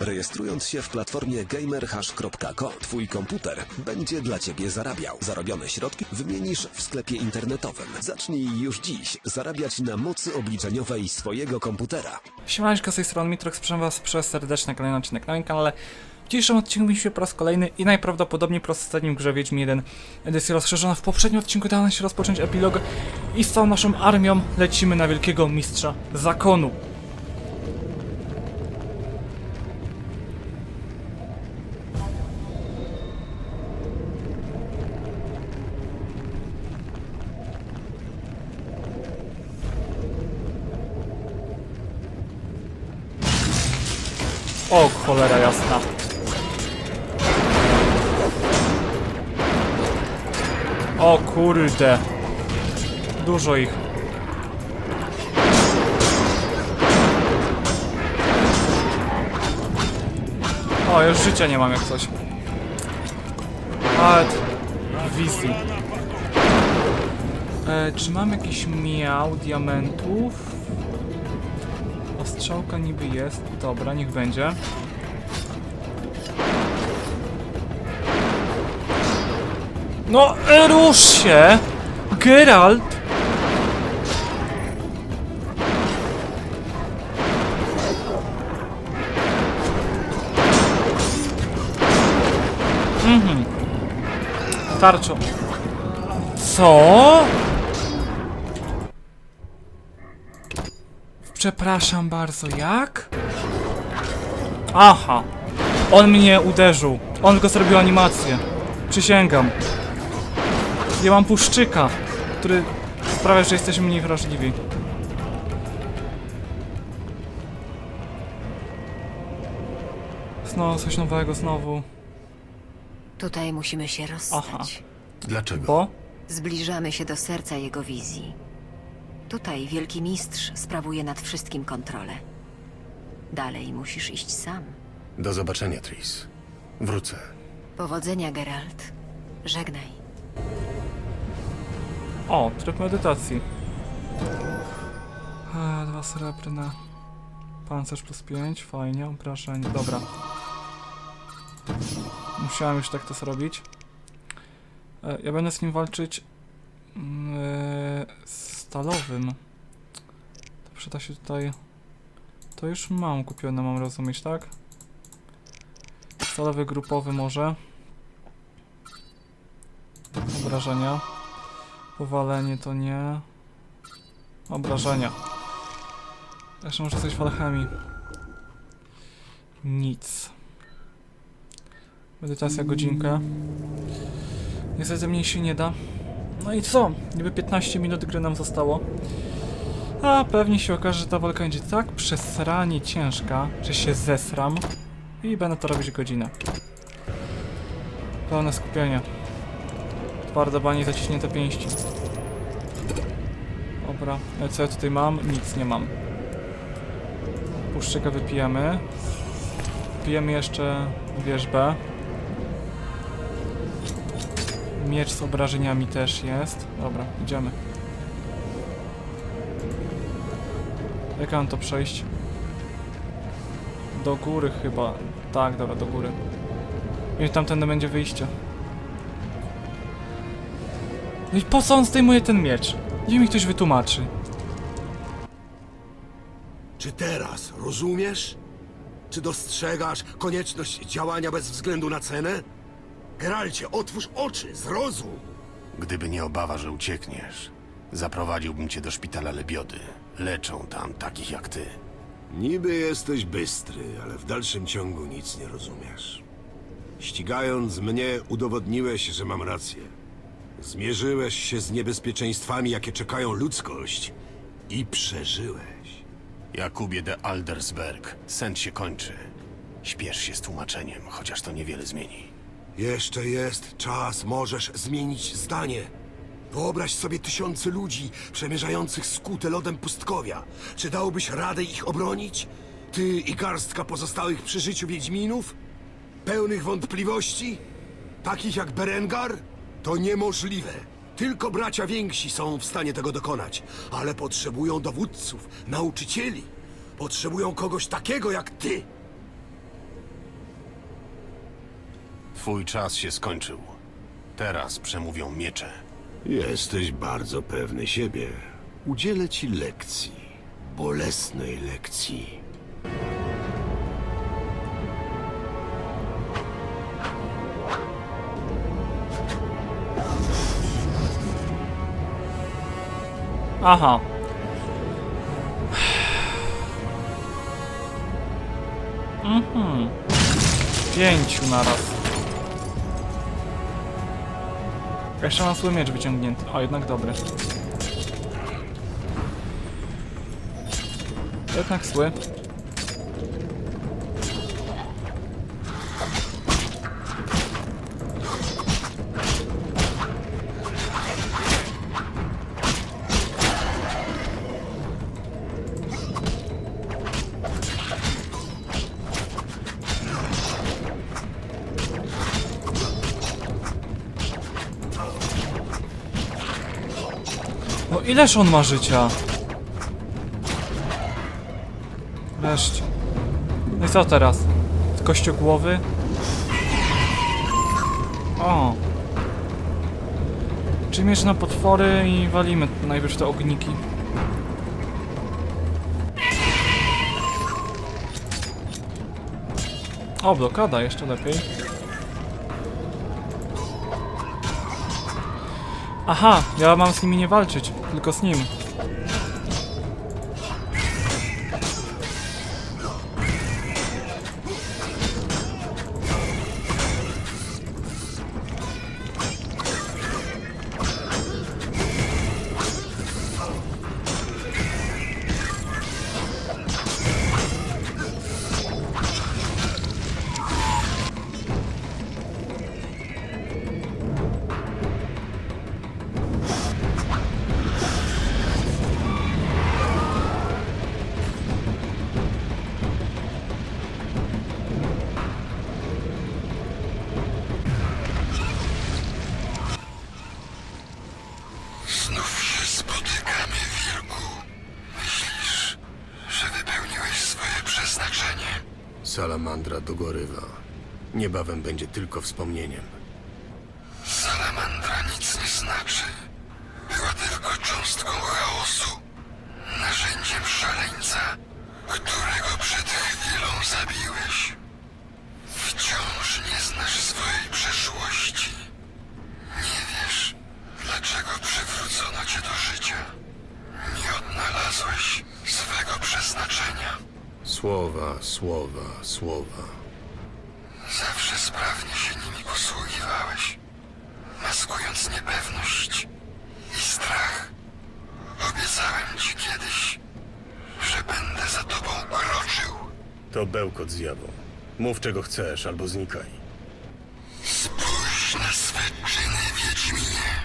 Rejestrując się w platformie gamerhash.co, twój komputer będzie dla ciebie zarabiał. Zarobione środki wymienisz w sklepie internetowym. Zacznij już dziś zarabiać na mocy obliczeniowej swojego komputera. Siemaneczko, z tej strony Mitrox, zapraszam was przez serdeczny kolejny odcinek na moim kanale. W dzisiejszym odcinku mieliśmy po raz kolejny i najprawdopodobniej po raz ostatnim grze Wiedźmin 1 edycja rozszerzona. W poprzednim odcinku dało nam się rozpocząć epilog i z całą naszą armią lecimy na wielkiego mistrza zakonu. Cholera jasna. O kurde. Dużo ich. O, już życia nie mam jak coś. Ale wizji. E, czy mam jakiś miał diamentów? Ostrzałka niby jest. Dobra, niech będzie. No, e, rusz się! Geralt! Mhm. Tarczą. Co? Przepraszam bardzo, jak? Aha. On mnie uderzył. On tylko zrobił animację. Przysięgam. Ja mam puszczyka, który sprawia, że jesteśmy mniej wrażliwi. Znowu coś nowego, znowu. Tutaj musimy się rozstać. Aha. Dlaczego? Bo? Zbliżamy się do serca jego wizji. Tutaj wielki mistrz sprawuje nad wszystkim kontrolę. Dalej musisz iść sam. Do zobaczenia, Tris. Wrócę. Powodzenia, Geralt. Żegnaj. O, tryb medytacji. A, dwa srebrne. Pancerz plus 5, fajnie, obrażeń. Dobra. Musiałem już tak to zrobić. E, ja będę z nim walczyć e, stalowym. To przyda się tutaj... To już mam kupione, mam rozumieć, tak? Stalowy grupowy może. Obrażenia. Powalenie to nie. Obrażenia. Jeszcze może coś w. Nic. Medytacja godzinkę. Niestety mniej się nie da. No i co? Niby 15 minut gry nam zostało. A pewnie się okaże, że ta walka będzie tak przesranie ciężka, że się zesram. I będę to robić godzinę. Pełne skupienie. Twarda bani, zaciśnięte pięści. Dobra, e, co ja tutaj mam? Nic nie mam. Puszczyka wypijemy. Pijemy jeszcze wierzbę. Miecz z obrażeniami też jest. Dobra, idziemy. Jak mam to przejść? Do góry chyba. Tak, dobra, do góry. I tamtędy będzie wyjście. No i po co on zdejmuje ten miecz? Niech mi ktoś wytłumaczy. Czy teraz rozumiesz? Czy dostrzegasz konieczność działania bez względu na cenę? Geralcie, otwórz oczy, zrozum! Gdyby nie obawa, że uciekniesz, zaprowadziłbym cię do szpitala Lebiody. Leczą tam takich jak ty. Niby jesteś bystry, ale w dalszym ciągu nic nie rozumiesz. Ścigając mnie, udowodniłeś, że mam rację. Zmierzyłeś się z niebezpieczeństwami, jakie czekają ludzkość i przeżyłeś. Jakubie de Aldersberg, sen się kończy. Śpiesz się z tłumaczeniem, chociaż to niewiele zmieni. Jeszcze jest czas, możesz zmienić zdanie. Wyobraź sobie tysiące ludzi przemierzających skute lodem pustkowia. Czy dałbyś radę ich obronić? Ty i garstka pozostałych przy życiu Wiedźminów? Pełnych wątpliwości? Takich jak Berengar? To niemożliwe. Tylko bracia więksi są w stanie tego dokonać, ale potrzebują dowódców, nauczycieli. Potrzebują kogoś takiego jak ty. Twój czas się skończył. Teraz przemówią miecze. Jesteś bardzo pewny siebie. Udzielę ci lekcji. Bolesnej lekcji. Aha. Mhm. Pięciu naraz. Jeszcze mam swój miecz wyciągnięty. O, jednak dobry. Jednak sły. Ileż on ma życia? Wreszcie. No i co teraz? Kościogłowy? O. Czyli mierz na potwory i walimy najpierw te ogniki. O, blokada, jeszcze lepiej. Aha, ja mam z nimi nie walczyć, tylko z nim. Salamandra Dogorywa niebawem będzie tylko wspomnieniem. słowa. Zawsze sprawnie się nimi posługiwałeś, maskując niepewność i strach. Obiecałem ci kiedyś, że będę za tobą kroczył. To bełkot zjawą. Mów czego chcesz albo znikaj. Spójrz na swe czyny, Wiedźminie.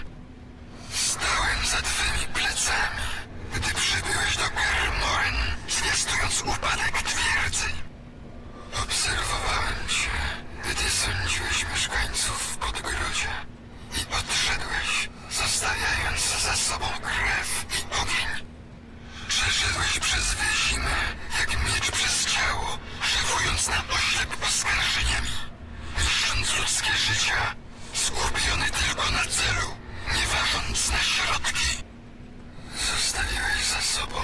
życia, skupiony tylko na celu, nie ważąc na środki. Zostawiłeś za sobą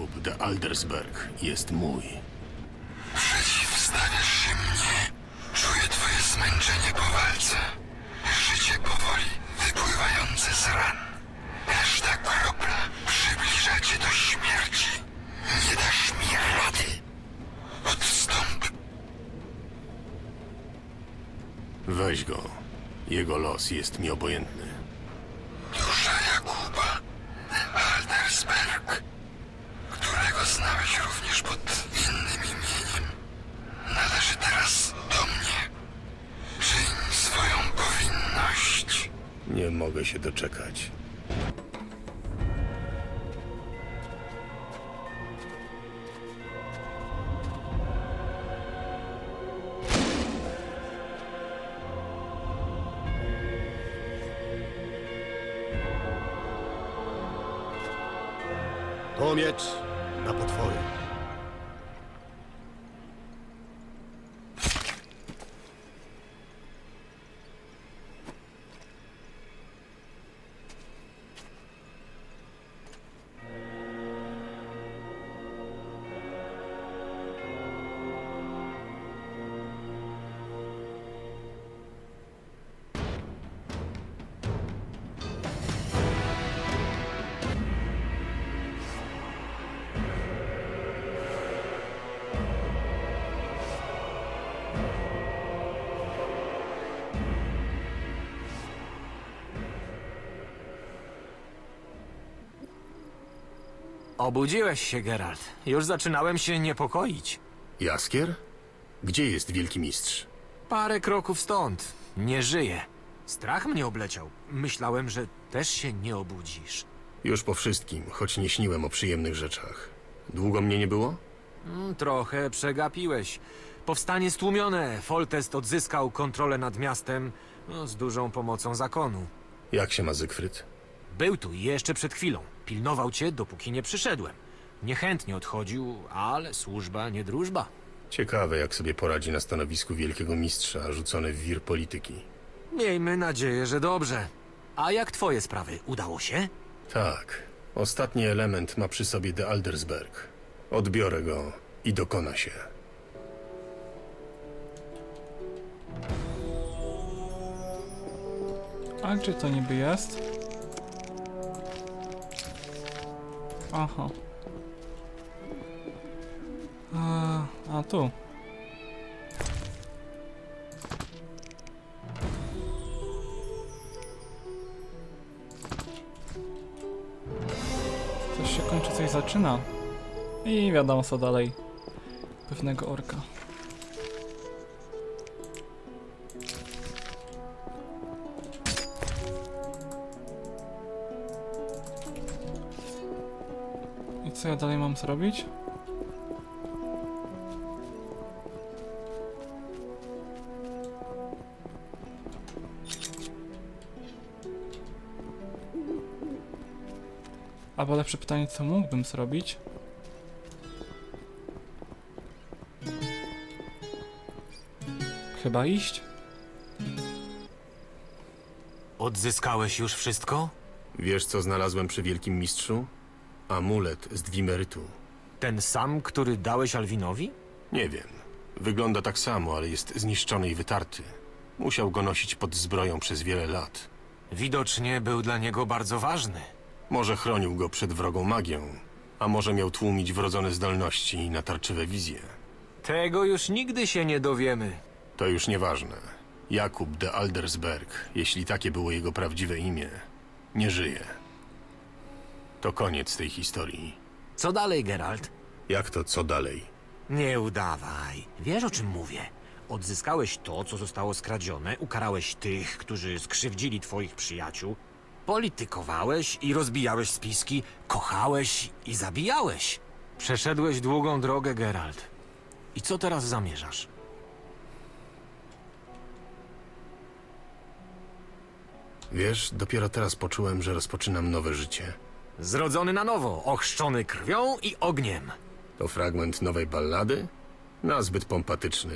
Jakub de Aldersberg jest mój. Przeciwstawiasz się mnie. Czuję twoje zmęczenie po walce. Życie powoli wypływające z ran. Każda kropla przybliża cię do śmierci. Nie dasz mi rady. Odstąp. Weź go. Jego los jest mi obojętny. Mogę się doczekać. Obudziłeś się, Geralt. Już zaczynałem się niepokoić. Jaskier? Gdzie jest wielki mistrz? Parę kroków stąd. Nie żyje. Strach mnie obleciał. Myślałem, że też się nie obudzisz. Już po wszystkim, choć nie śniłem o przyjemnych rzeczach. Długo mnie nie było? Mm, trochę przegapiłeś. Powstanie stłumione. Foltest odzyskał kontrolę nad miastem no, z dużą pomocą zakonu. Jak się ma Zygfryd? Był tu jeszcze przed chwilą. Pilnował cię, dopóki nie przyszedłem. Niechętnie odchodził, ale służba nie drużba. Ciekawe, jak sobie poradzi na stanowisku wielkiego mistrza, rzucony w wir polityki. Miejmy nadzieję, że dobrze. A jak twoje sprawy? Udało się? Tak. Ostatni element ma przy sobie de Aldersberg. Odbiorę go i dokona się. A gdzie to niby jest? Aha. A, a tu. Coś się kończy, coś zaczyna. I wiadomo co dalej. Pewnego orka. Co ja dalej mam zrobić? Albo lepsze pytanie, co mógłbym zrobić? Chyba iść? Odzyskałeś już wszystko? Wiesz, co znalazłem przy wielkim mistrzu? Amulet z dwimerytu. Ten sam, który dałeś Alwinowi? Nie wiem. Wygląda tak samo, ale jest zniszczony i wytarty. Musiał go nosić pod zbroją przez wiele lat. Widocznie był dla niego bardzo ważny. Może chronił go przed wrogą magią, a może miał tłumić wrodzone zdolności i natarczywe wizje. Tego już nigdy się nie dowiemy. To już nieważne. Jakub de Aldersberg, jeśli takie było jego prawdziwe imię, nie żyje. To koniec tej historii. Co dalej, Geralt? Jak to co dalej? Nie udawaj. Wiesz o czym mówię. Odzyskałeś to, co zostało skradzione, ukarałeś tych, którzy skrzywdzili twoich przyjaciół, politykowałeś i rozbijałeś spiski, kochałeś i zabijałeś. Przeszedłeś długą drogę, Geralt. I co teraz zamierzasz? Wiesz, dopiero teraz poczułem, że rozpoczynam nowe życie. Zrodzony na nowo, ochrzczony krwią i ogniem. To fragment nowej ballady? Nazbyt pompatyczny.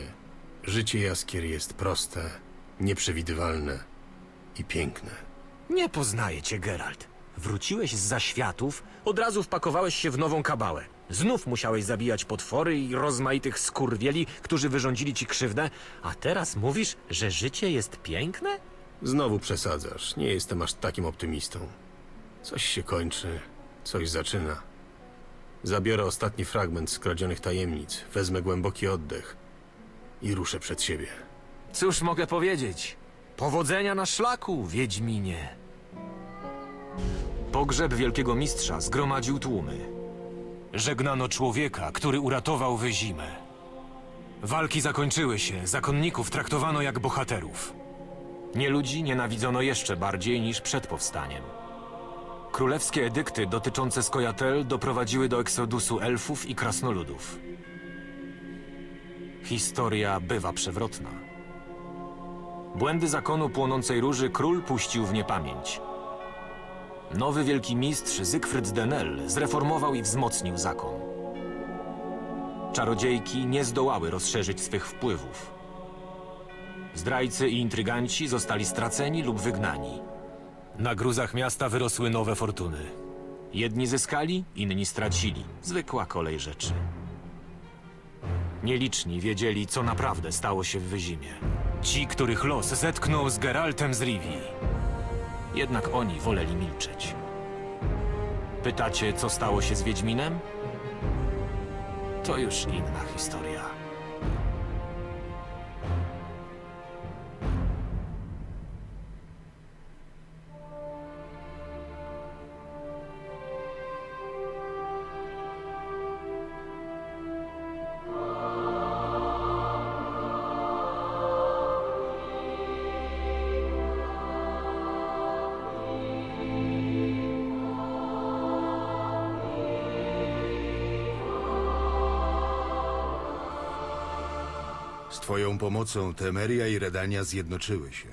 Życie jaskier jest proste, nieprzewidywalne i piękne. Nie poznaję cię, Geralt. Wróciłeś z zaświatów, od razu wpakowałeś się w nową kabałę. Znów musiałeś zabijać potwory i rozmaitych skurwieli, którzy wyrządzili ci krzywdę, a teraz mówisz, że życie jest piękne? Znowu przesadzasz. Nie jestem aż takim optymistą. Coś się kończy, coś zaczyna. Zabiorę ostatni fragment skradzionych tajemnic, wezmę głęboki oddech i ruszę przed siebie. Cóż mogę powiedzieć? Powodzenia na szlaku, Wiedźminie. Pogrzeb wielkiego mistrza zgromadził tłumy. Żegnano człowieka, który uratował wyzimę. Walki zakończyły się, zakonników traktowano jak bohaterów. Nieludzi nienawidzono jeszcze bardziej niż przed powstaniem. Królewskie edykty dotyczące Skojatel doprowadziły do eksodusu elfów i krasnoludów. Historia bywa przewrotna. Błędy zakonu płonącej róży król puścił w niepamięć. Nowy wielki mistrz Zygfryd Denel zreformował i wzmocnił zakon. Czarodziejki nie zdołały rozszerzyć swych wpływów. Zdrajcy i intryganci zostali straceni lub wygnani. Na gruzach miasta wyrosły nowe fortuny. Jedni zyskali, inni stracili. Zwykła kolej rzeczy. Nieliczni wiedzieli, co naprawdę stało się w Wyzimie. Ci, których los zetknął z Geraltem z Rivii. Jednak oni woleli milczeć. Pytacie, co stało się z Wiedźminem? To już inna historia. Z twoją pomocą Temeria i Redania zjednoczyły się.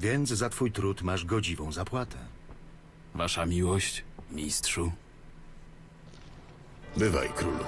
Więc za twój trud masz godziwą zapłatę. Wasza miłość, mistrzu. Bywaj, królu.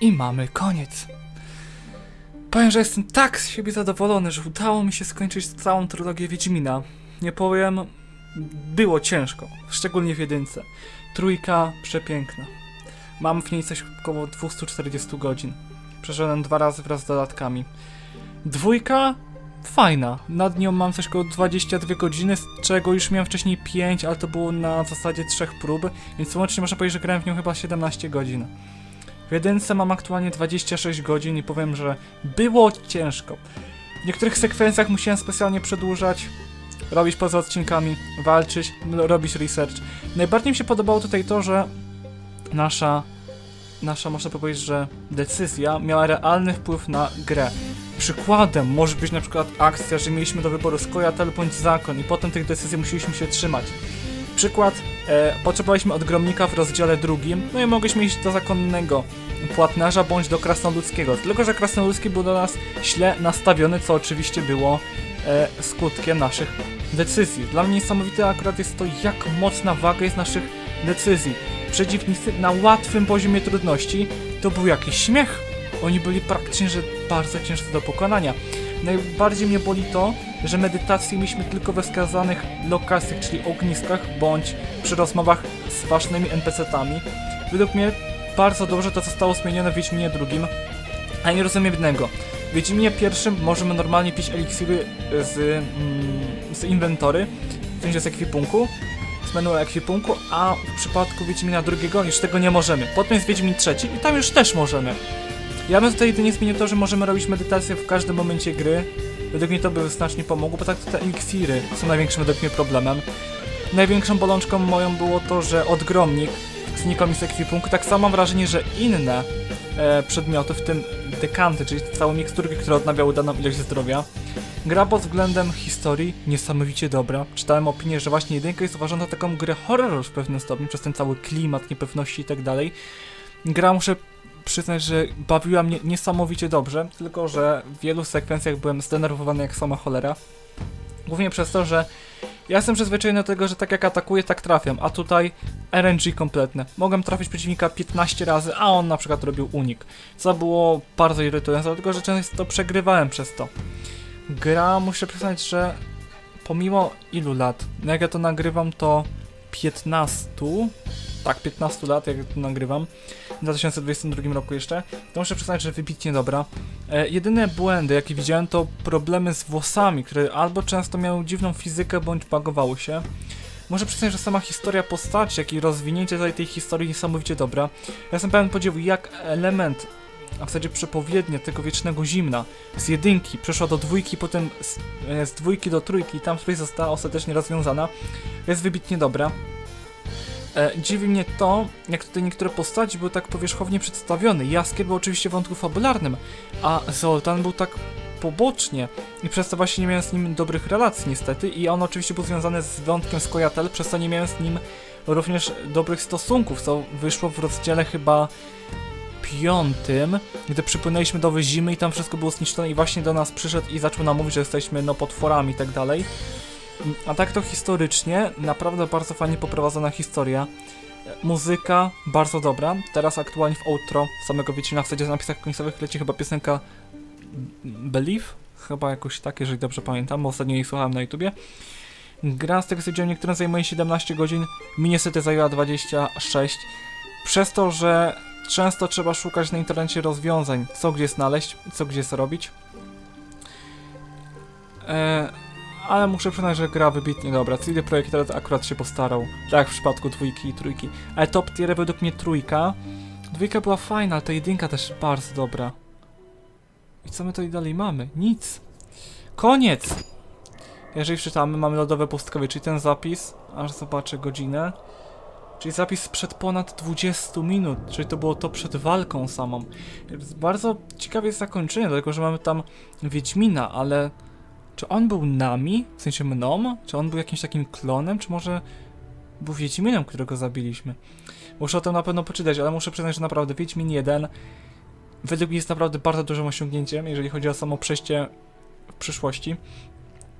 I mamy koniec. Powiem, że jestem tak z siebie zadowolony, że udało mi się skończyć całą trylogię Wiedźmina. Nie powiem, było ciężko, szczególnie w jedynce. Trójka przepiękna. Mam w niej coś około 240 godzin. Przeszedłem dwa razy wraz z dodatkami. Dwójka fajna. Nad nią mam coś około 22 godziny, z czego już miałem wcześniej 5, ale to było na zasadzie trzech prób, więc łącznie można powiedzieć, że grałem w nią chyba 17 godzin. W jedynce mam aktualnie 26 godzin i powiem, że było ciężko. W niektórych sekwencjach musiałem specjalnie przedłużać, robić poza odcinkami, walczyć, m- robić research. Najbardziej mi się podobało tutaj to, że nasza, nasza można powiedzieć, że decyzja miała realny wpływ na grę. Przykładem może być na przykład akcja, że mieliśmy do wyboru Skojatel bądź Zakon i potem tych decyzji musieliśmy się trzymać. Przykład, e, potrzebowaliśmy odgromnika w rozdziale drugim, no i mogliśmy iść do zakonnego płatnerza bądź do krasnoludzkiego. Tylko, że krasnoludzki był do nas źle nastawiony, co oczywiście było e, skutkiem naszych decyzji. Dla mnie niesamowite akurat jest to, jak mocna waga jest naszych decyzji. Przeciwnicy na łatwym poziomie trudności to był jakiś śmiech. Oni byli praktycznie, że bardzo ciężcy do pokonania. Najbardziej mnie boli to, że medytacje mieliśmy tylko we wskazanych lokacjach, czyli ogniskach, bądź przy rozmowach z ważnymi NPC-tami. Według mnie bardzo dobrze to zostało zmienione w Wiedźminie drugim, a nie rozumiem jednego. W Wiedźminie pierwszym możemy normalnie pić eliksiry z, mm, z inwentory, w sensie z ekwipunku, z menu ekwipunku, a w przypadku Wiedźmina drugiego już tego nie możemy. Potem jest Wiedźmin trzeci i tam już też możemy. Ja bym tutaj jedynie zmienił to, że możemy robić medytację w każdym momencie gry. Według mnie to by znacznie pomogło, bo tak te eliksiry są największym według mnie problemem. Największą bolączką moją było to, że odgromnik znikał mi z ekwipunku. Tak samo mam wrażenie, że inne e, przedmioty, w tym dekanty, czyli całe miksturki, które odnawiały daną ilość zdrowia. Gra pod względem historii niesamowicie dobra. Czytałem opinię, że właśnie jedynka jest uważana za taką grę horror w pewnym stopniu, przez ten cały klimat, niepewności i tak dalej. Gra muszę przyznać, że bawiła mnie niesamowicie dobrze, tylko że w wielu sekwencjach byłem zdenerwowany jak sama cholera. Głównie przez to, że ja jestem przyzwyczajony do tego, że tak jak atakuję, tak trafiam, a tutaj RNG kompletne. Mogłem trafić przeciwnika 15 razy, a on na przykład robił unik, co było bardzo irytujące, dlatego że często przegrywałem przez to. Gra, muszę przyznać, że pomimo ilu lat, no jak ja to nagrywam, to 15, tak, 15 lat, jak to nagrywam, w 2022 roku jeszcze, to muszę przyznać, że wybitnie dobra. E, jedyne błędy, jakie widziałem, to problemy z włosami, które albo często miały dziwną fizykę, bądź bagowały się. Muszę przyznać, że sama historia postaci, jak i rozwinięcie całej tej historii niesamowicie dobra. Ja jestem pełen podziwu, jak element, a w zasadzie przepowiednie tego wiecznego zimna z jedynki przeszła do dwójki, potem z, e, z dwójki do trójki i tam tutaj została ostatecznie rozwiązana, jest wybitnie dobra. E, dziwi mnie to, jak tutaj niektóre postaci były tak powierzchownie przedstawione. Jaskier był oczywiście wątku fabularnym, a Zoltan był tak pobocznie i przez to właśnie nie miałem z nim dobrych relacji niestety i on oczywiście był związany z wątkiem Skojatel, przez to nie miałem z nim również dobrych stosunków, co wyszło w rozdziale chyba piątym, gdy przypłynęliśmy do Wyzimy i tam wszystko było zniszczone i właśnie do nas przyszedł i zaczął nam mówić, że jesteśmy no potworami i tak dalej. A tak to historycznie, naprawdę bardzo fajnie poprowadzona historia. Muzyka bardzo dobra. Teraz aktualnie w outro samego Wiedźmina w zasadzie w napisach końcowych leci chyba piosenka Believe? Chyba jakoś tak, jeżeli dobrze pamiętam, bo ostatnio jej słuchałem na YouTubie. Gra z tego widziałem, niektórym zajmuje 17 godzin, mi niestety zajęła 26. Przez to, że często trzeba szukać na internecie rozwiązań, co gdzie znaleźć, co gdzie zrobić. Eee, ale muszę przyznać, że gra wybitnie dobra. CD Projekt Red akurat się postarał, tak jak w przypadku dwójki i trójki. Ale top tier według mnie trójka. Dwójka była fajna, ale ta jedynka też bardzo dobra. I co my tutaj dalej mamy? Nic. Koniec! Jeżeli wczytamy, mamy lodowe pustkowie, czyli ten zapis, aż zobaczę godzinę. Czyli zapis sprzed ponad 20 minut, czyli to było to przed walką samą. Bardzo ciekawe jest zakończenie, dlatego że mamy tam Wiedźmina, ale czy on był nami, w sensie mną? Czy on był jakimś takim klonem, czy może był Wiedźminem, którego zabiliśmy? Muszę o tym na pewno poczytać, ale muszę przyznać, że naprawdę Wiedźmin 1 według mnie jest naprawdę bardzo dużym osiągnięciem, jeżeli chodzi o samo przejście w przyszłości.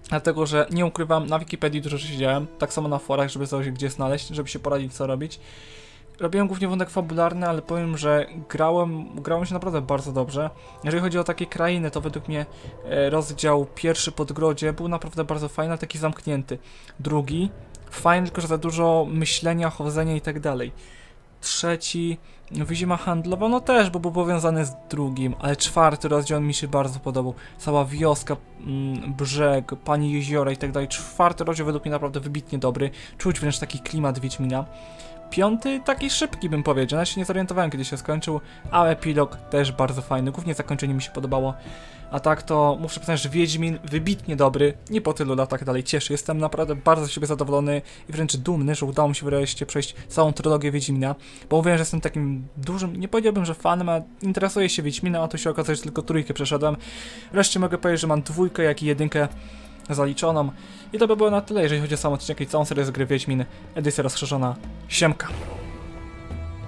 Dlatego, że nie ukrywam, na Wikipedii dużo siedziałem, tak samo na forach, żeby coś gdzie znaleźć, żeby się poradzić, co robić. Robiłem głównie wątek fabularny, ale powiem, że grałem, grałem się naprawdę bardzo dobrze. Jeżeli chodzi o takie krainy, to według mnie e, rozdział pierwszy Podgrodzie był naprawdę bardzo fajny, ale taki zamknięty. Drugi, fajny, tylko że za dużo myślenia, chodzenia i tak dalej. Trzeci, Wizima handlowa, no też, bo był powiązany z drugim, ale czwarty rozdział mi się bardzo podobał. Cała wioska, mm, brzeg, pani jeziora i tak dalej. Czwarty rozdział według mnie naprawdę wybitnie dobry. Czuć wręcz taki klimat Wiedźmina. Piąty taki szybki bym powiedział, ja się nie zorientowałem kiedy się skończył, ale epilog też bardzo fajny, głównie zakończenie mi się podobało. A tak to muszę przyznać, że Wiedźmin wybitnie dobry, nie po tylu latach dalej cieszy. Jestem naprawdę bardzo z siebie zadowolony i wręcz dumny, że udało mi się wreszcie przejść całą trylogię Wiedźmina, bo mówiłem, że jestem takim dużym, nie powiedziałbym, że fanem, a interesuję się Wiedźminem, a tu się okazuje, że tylko trójkę przeszedłem. Wreszcie mogę powiedzieć, że mam dwójkę, jak i jedynkę zaliczoną. I to by było na tyle, jeżeli chodzi o sam odcinek i całą serię z gry Wiedźmin, edycja rozszerzona. Siemka!